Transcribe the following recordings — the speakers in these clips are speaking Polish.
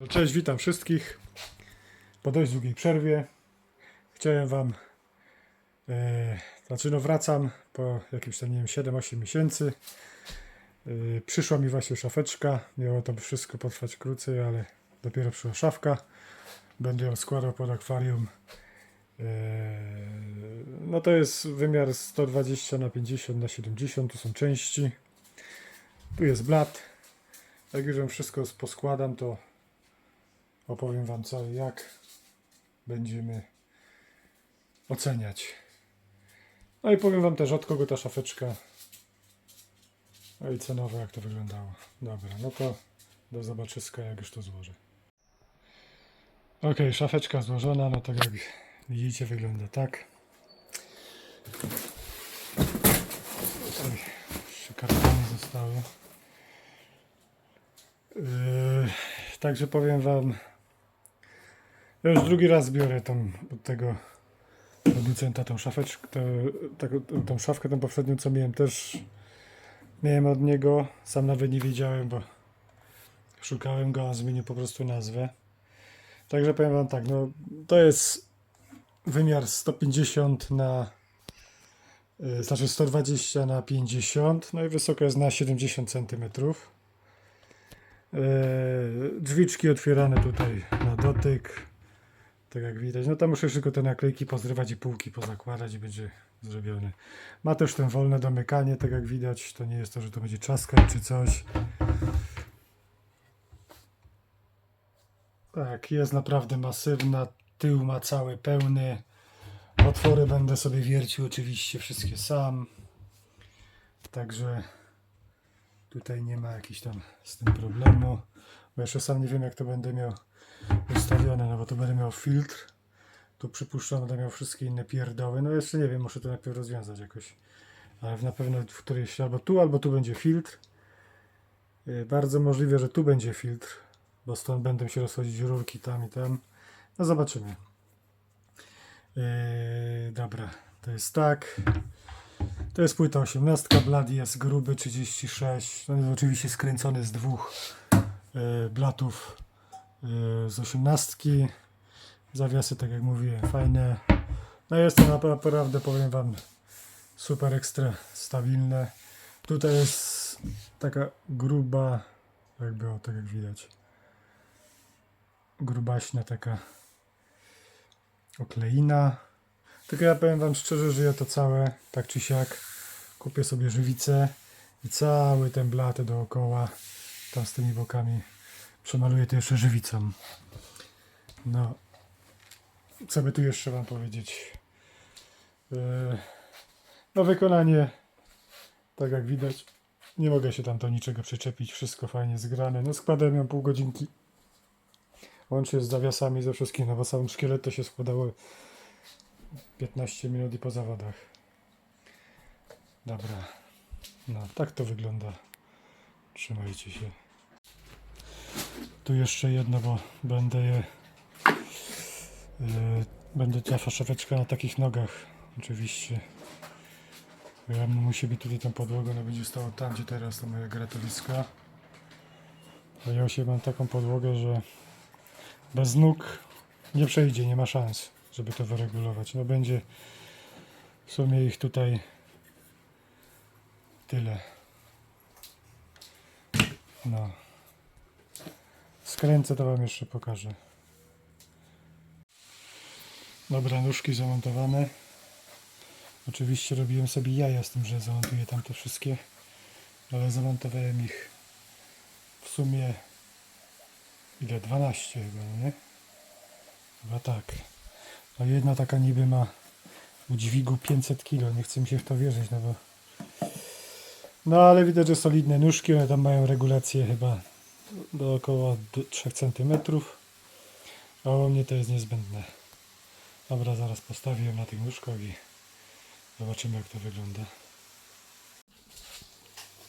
No Cześć, witam wszystkich. Po dość długiej przerwie chciałem Wam, e, znaczy no wracam po jakimś tam, nie wiem, 7-8 miesięcy. E, przyszła mi właśnie szafeczka. Miało to wszystko potrwać krócej, ale dopiero przyszła szafka. Będę ją składał pod akwarium. E, no to jest wymiar 120 na 50 na 70, tu są części. Tu jest blat. Jak już wszystko poskładam, to opowiem Wam co jak będziemy oceniać. No i powiem Wam też od kogo ta szafeczka. No i cenowo jak to wyglądało. Dobra, no to do zobaczyska jak już to złożę. Ok, szafeczka złożona, no tak jak widzicie wygląda tak. Tutaj trzy kartony zostały. Yy, także powiem Wam, ja już drugi raz biorę tą, od tego producenta tą szafeczkę, tę, taką- tą szafkę, tą poprzednią co miałem też miałem od niego, sam nawet nie wiedziałem, bo szukałem go, a zmienił po prostu nazwę. Także powiem Wam tak, no to jest wymiar 150 na yy, znaczy 120 na 50, no i wysokość jest na 70 centymetrów. Eee, drzwiczki otwierane tutaj na dotyk. Tak jak widać. No tam muszę tylko te naklejki pozrywać i półki pozakładać i będzie zrobiony. Ma też ten wolne domykanie, tak jak widać. To nie jest to, że to będzie czaskać czy coś. Tak, jest naprawdę masywna. Tył ma cały pełny. Otwory będę sobie wiercił oczywiście wszystkie sam. Także Tutaj nie ma jakichś tam z tym problemu. Bo jeszcze sam nie wiem jak to będę miał ustawione, no bo to będę miał filtr. Tu przypuszczam, będę miał wszystkie inne pierdoły. No jeszcze nie wiem, muszę to najpierw rozwiązać jakoś. Ale na pewno w którejś albo tu, albo tu będzie filtr. Yy, Bardzo możliwe, że tu będzie filtr, bo stąd będą się rozchodzić rurki tam i tam. No zobaczymy. Yy, dobra, to jest tak. To jest płyta 18, blad jest gruby 36. On jest oczywiście skręcony z dwóch e, blatów z 18. Zawiasy, tak jak mówiłem, fajne. No jest to nap- naprawdę, powiem Wam, super ekstra stabilne. Tutaj jest taka gruba, jakby o, tak jak widać, grubaśna taka okleina. Tylko ja powiem Wam szczerze, że ja to całe, tak czy siak, kupię sobie żywicę i cały ten blat dookoła, tam z tymi bokami, przemaluję to jeszcze żywicą. No, co by tu jeszcze Wam powiedzieć? Yy, No, wykonanie, tak jak widać, nie mogę się tam do niczego przyczepić, wszystko fajnie zgrane. No, składałem ją pół godzinki, łącznie z zawiasami, ze wszystkim, no bo sam szkielet to się składało 15 minut i po zawodach. Dobra. No, tak to wygląda. Trzymajcie się. Tu jeszcze jedno, bo będę je. Yy, będę ta szafeczka na takich nogach. Oczywiście. Ja musi być tutaj tą podłogę, ona będzie stała tam, gdzie teraz to moje gratowiska. A ja się mam taką podłogę, że bez nóg nie przejdzie, nie ma szans, żeby to wyregulować. No będzie w sumie ich tutaj tyle. No. Skręcę to wam jeszcze pokażę. Dobra, nóżki zamontowane. Oczywiście robiłem sobie jaja z tym, że zamontuję tam te wszystkie, ale zamontowałem ich w sumie ile? 12 chyba, no nie? Chyba tak. No jedna taka niby ma u dźwigu 500 kg. Nie chce mi się w to wierzyć, no bo... No ale widać, że solidne nóżki. One tam mają regulację chyba do około d- 3 cm. A u mnie to jest niezbędne. Dobra, zaraz postawię ją na tych nóżkach i zobaczymy jak to wygląda.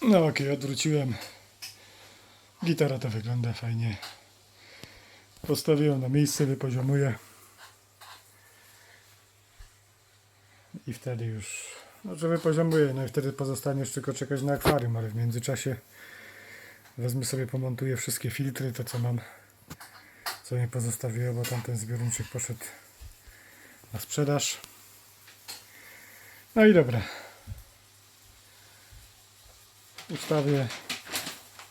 No okej, odwróciłem. Gitara to wygląda fajnie. Postawiłem na miejsce, wypoziomuję. I wtedy już, no że wypoziomuję, no i wtedy pozostanie już tylko czekać na akwarium, ale w międzyczasie wezmę sobie, pomontuję wszystkie filtry, to co mam co mi pozostawiło, bo tamten zbiorniczek poszedł na sprzedaż. No i dobra. Ustawię,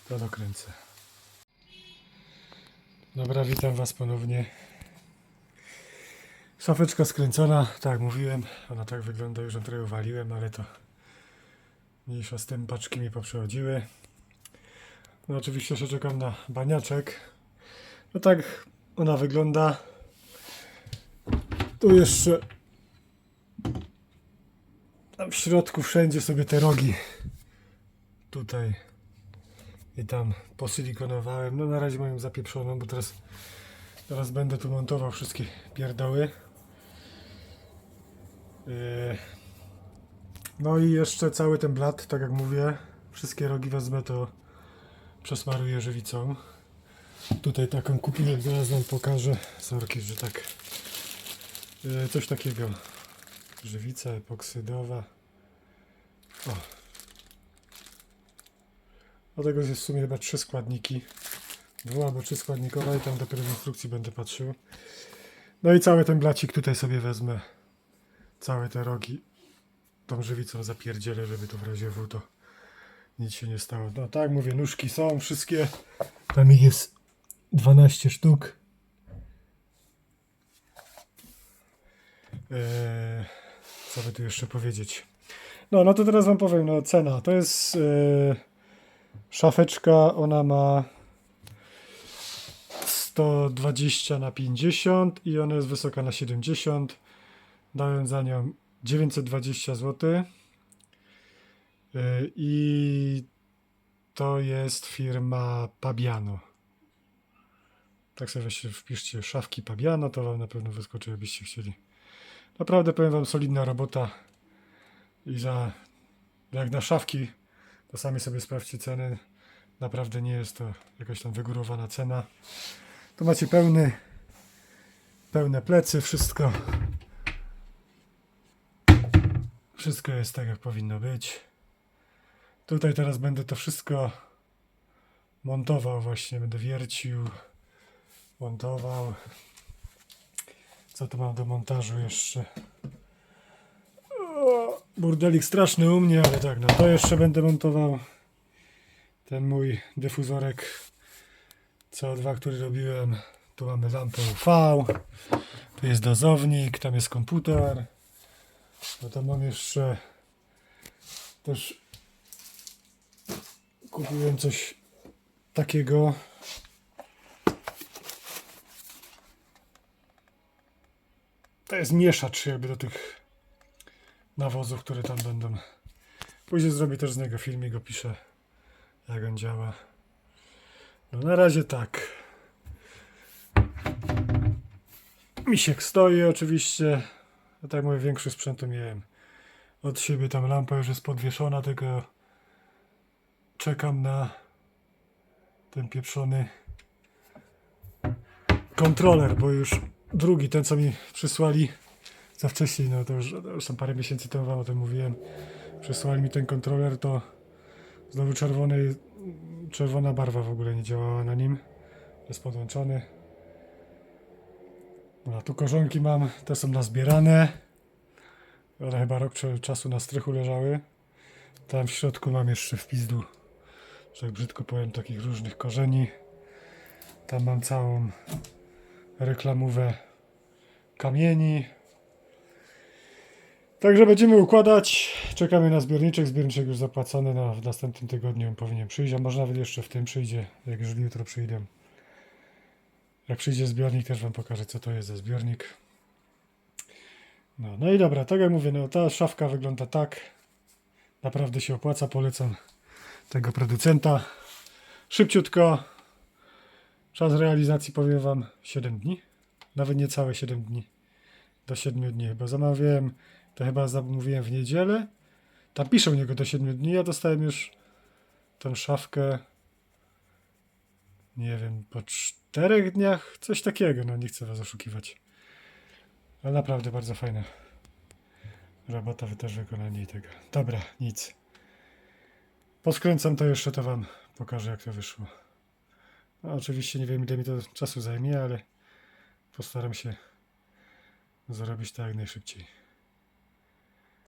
to dokręcę. Dobra, witam Was ponownie. Szafeczka skręcona, tak mówiłem, ona tak wygląda, już ją trochę uwaliłem, ale to mniejsza z tym, paczki mi poprzechodziły. No oczywiście jeszcze czekam na baniaczek. No tak ona wygląda. Tu jeszcze tam w środku wszędzie sobie te rogi tutaj i tam posilikonowałem. No na razie mam zapieprzoną, bo teraz, teraz będę tu montował wszystkie pierdoły. Yy. No i jeszcze cały ten blat, tak jak mówię, wszystkie rogi wezmę to przesmaruję żywicą. Tutaj taką kupiłem, zaraz wam pokażę. Sorki, że tak. Yy, coś takiego. Żywica epoksydowa. O. Do tego jest w sumie chyba trzy składniki. Dwu albo trzy składnikowe i tam dopiero w instrukcji będę patrzył. No i cały ten blacik tutaj sobie wezmę. Całe te rogi tą żywicą zapierdzielę, żeby to w razie W to nic się nie stało. No tak mówię, nóżki są wszystkie. Tam ich jest 12 sztuk. Eee, co by tu jeszcze powiedzieć? No, no to teraz wam powiem, no cena. To jest e, szafeczka, ona ma 120 na 50 i ona jest wysoka na 70. Dałem za nią 920 zł. E, I to jest firma Pabiano. Tak sobie weźcie, wpiszcie szafki Pabiano, to wam na pewno wyskoczy, jakbyście chcieli. Naprawdę powiem wam, solidna robota. I za, jak na szafki, to sami sobie sprawdźcie ceny. Naprawdę nie jest to jakaś tam wygórowana cena. Tu macie pełny, pełne plecy, wszystko. Wszystko jest tak, jak powinno być. Tutaj teraz będę to wszystko montował właśnie, będę wiercił, montował. Co tu mam do montażu jeszcze? O, burdelik straszny u mnie, ale tak, no to jeszcze będę montował. Ten mój dyfuzorek CO2, który robiłem. Tu mamy lampę UV. Tu jest dozownik, tam jest komputer. No to mam jeszcze też kupiłem coś takiego. To jest mieszacz jakby do tych nawozów, które tam będą. Później zrobię też z niego filmik, opiszę jak on działa. No na razie tak. Misiek stoi oczywiście. No tak mówię, większość sprzętu miałem od siebie. Tam lampa już jest podwieszona, tylko czekam na ten pieprzony kontroler, bo już drugi, ten co mi przysłali za wcześniej, no to już, to już parę miesięcy temu o tym mówiłem, przysłali mi ten kontroler, to znowu czerwony, czerwona barwa w ogóle nie działała na nim, jest podłączony. No, tu korzonki mam, te są nazbierane. One chyba rok czasu na strychu leżały. Tam w środku mam jeszcze w pizdu, że tak brzydko powiem, takich różnych korzeni. Tam mam całą reklamówę kamieni. Także będziemy układać. Czekamy na zbiorniczek. Zbiorniczek już zapłacony. No, w następnym tygodniu powinien przyjść, a może nawet jeszcze w tym przyjdzie, jak już jutro przyjdę. Jak przyjdzie zbiornik, też Wam pokażę, co to jest za zbiornik. No, no i dobra, tak jak mówię, no ta szafka wygląda tak. Naprawdę się opłaca, polecam tego producenta. Szybciutko. Czas realizacji powiem Wam 7 dni. Nawet nie całe 7 dni. Do 7 dni chyba zamawiałem. To chyba zamówiłem w niedzielę. Tam pisze u niego do 7 dni. Ja dostałem już tą szafkę. Nie wiem, po 4 dniach. Coś takiego. No nie chcę Was oszukiwać. Ale naprawdę bardzo fajne. Robota wy też wykonanie tego. Dobra, nic. Poskręcam to jeszcze, to Wam pokażę jak to wyszło. No, oczywiście nie wiem ile mi to czasu zajmie, ale postaram się zrobić tak jak najszybciej.